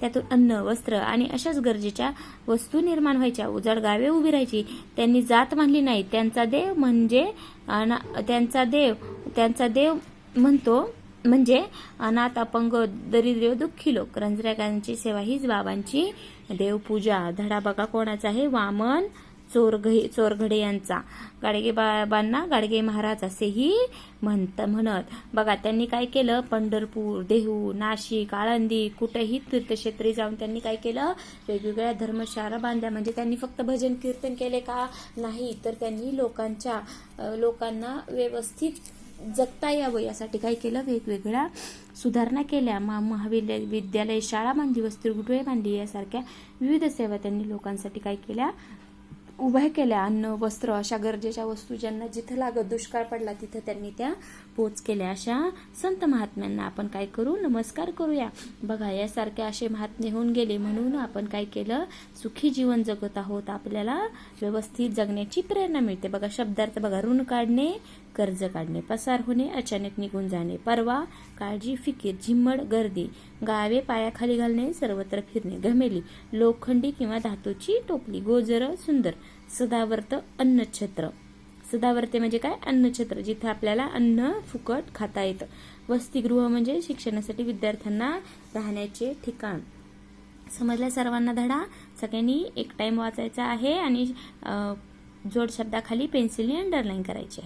त्यातून अन्न वस्त्र आणि अशाच गरजेच्या वस्तू निर्माण व्हायच्या. उजाड गावे उभी राहायची. त्यांनी जात मानली नाही. त्यांचा देव म्हणजे अना- त्यांचा देव त्यांचा देव म्हणतो म्हणजे अनाथ अपंग दरिद्र दुःखी लोक. रंजरागांची सेवा हीच बाबांची देवपूजा. धडा बघा कोणाचा आहे? वामन चोरघे चोरघडे यांचा. गाडगे बाबांना गाडगे महाराज असेही म्हणत म्हणत. बघा त्यांनी काय केलं? पंढरपूर देहू नाशिक आळंदी कुठेही तीर्थक्षेत्री जाऊन त्यांनी काय केलं? वेगवेगळ्या धर्मशाळा बांधल्या. म्हणजे त्यांनी फक्त भजन कीर्तन केले का? नाही. तर त्यांनी लोकांच्या लोकांना व्यवस्थित जगता यावं यासाठी काय केलं? वेगवेगळ्या सुधारणा केल्या. मा महाविद्या विद्यालय शाळा बांधली वस्त्रुगृहे बांधली यासारख्या विविध सेवा त्यांनी लोकांसाठी काय केल्या? उभ्या केल्या. अन्न वस्त्र अशा गरजेच्या वस्तू ज्यांना जिथं लागत दुष्काळ पडला तिथं त्यांनी त्या पोच केल्या. अशा संत महात्म्यांना आपण काय करू? नमस्कार करूया. बघा यासारखे असे महात्मे होऊन गेले म्हणून आपण काय केलं? सुखी जीवन जगत आहोत. आपल्याला व्यवस्थित जगण्याची प्रेरणा मिळते. बघा शब्दार्थ बघा ऋण काढणे कर्ज काढणे पसार होणे अचानक निघून जाणे परवा काळजी फिकीर झिम्मड गर्दी गावे पायाखाली घालणे सर्वत्र फिरणे घमेली लोखंडी किंवा धातूची टोपली गोजर सुंदर सदावर्त अन्नछत्र. सदावर्ते म्हणजे काय? अन्नछत्र जिथे आपल्याला अन्न फुकट खाता येतं. वसतिगृह म्हणजे शिक्षणासाठी विद्यार्थ्यांना राहण्याचे ठिकाण. समजल्या सर्वांना धडा? सगळ्यांनी एक टाइम वाचायचा आहे आणि जोड शब्दाखाली पेन्सिलने अंडरलाईन करायची आहे.